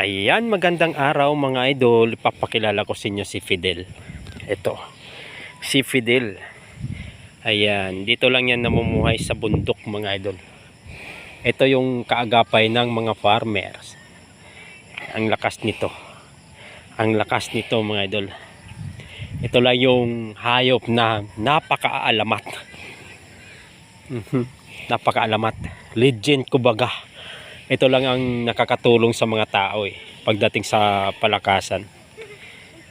Ayan, magandang araw mga idol. Papakilala ko sa inyo si Fidel. Ito, si Fidel. Ayan, dito lang yan namumuhay sa bundok mga idol. Ito yung kaagapay ng mga farmers. Ang lakas nito. Ang lakas nito mga idol. Ito lang yung hayop na napakaalamat. Mhm, Napakaalamat. Legend kubaga ito lang ang nakakatulong sa mga tao eh. Pagdating sa palakasan.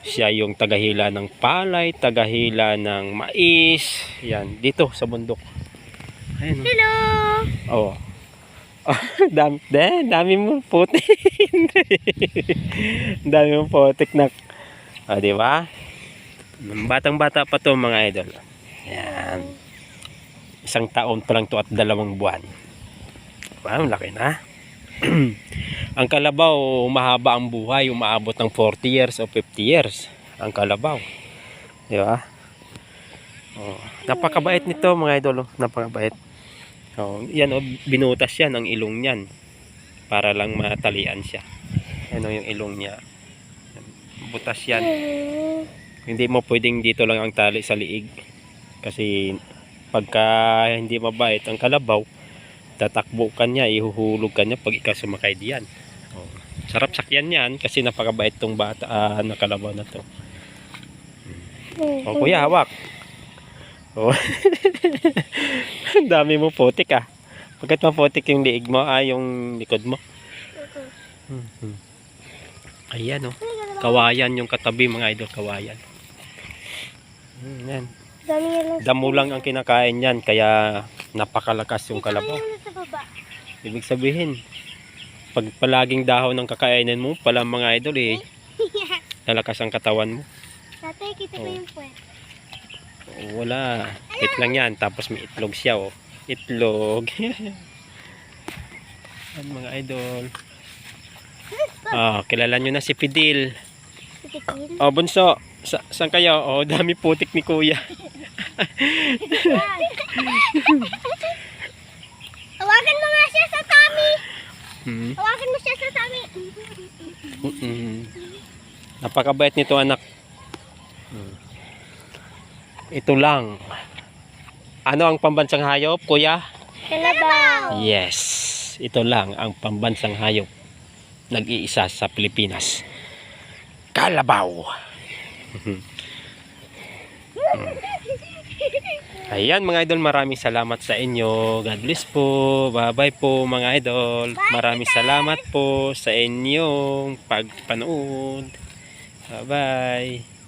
Siya yung tagahila ng palay, tagahila ng mais. Yan, dito sa bundok. Ayun. Hello! Oh. oh dami, de, dami mo putik. dami mo putik na. Ah, di ba? Batang-bata pa to mga idol. Yan. Isang taon pa lang to at dalawang buwan. Wow, laki na. ang kalabaw, mahaba ang buhay, umaabot ng 40 years o 50 years. Ang kalabaw. Di ba? Oh, napakabait nito mga idol, oh. napakabait. Oh, yan oh, binutas yan ang ilong niyan para lang matalian siya. Ano yung ilong niya. Butas yan. Hindi mo pwedeng dito lang ang tali sa liig. Kasi pagka hindi mabait ang kalabaw, tatakbo ka niya, ihuhulog ka niya pag ikaw sumakay diyan. Oh. Sarap sakyan yan kasi napakabait tong bata ah, na kalabaw na to. Oh, kuya, hawak. Oh. Ang dami mo putik ah. Bakit maputik yung liig mo, ah, yung likod mo? Mhm. Ayan oh. Kawayan yung katabi mga idol, kawayan. Hmm, yan. Damo lang ang kinakain yan, kaya napakalakas yung kalabaw. Ibig sabihin, pag palaging dahon ng kakainin mo, pala mga idol eh, lalakas ang katawan mo. Tatay, kita ko Oh. yung puwet. Oh, Wala, it lang yan, tapos may itlog siya oh. Itlog. Yan mga idol. Ah, kilala nyo na si Fidel. Tikitin. Oh, bunso, sa saan kayo? Oh, dami putik ni kuya. Hawakan mo nga siya sa tummy. Hmm. Hawakan mo siya sa tummy. Mm-mm. Napakabait nito anak. Hmm. Ito lang. Ano ang pambansang hayop, kuya? Kalabaw. Yes. Ito lang ang pambansang hayop. Nag-iisa sa Pilipinas. Kalabaw. Hmm. Ayan mga idol, maraming salamat sa inyo. God bless po. Bye-bye po mga idol. Maraming salamat po sa inyong pagpanood. Bye-bye.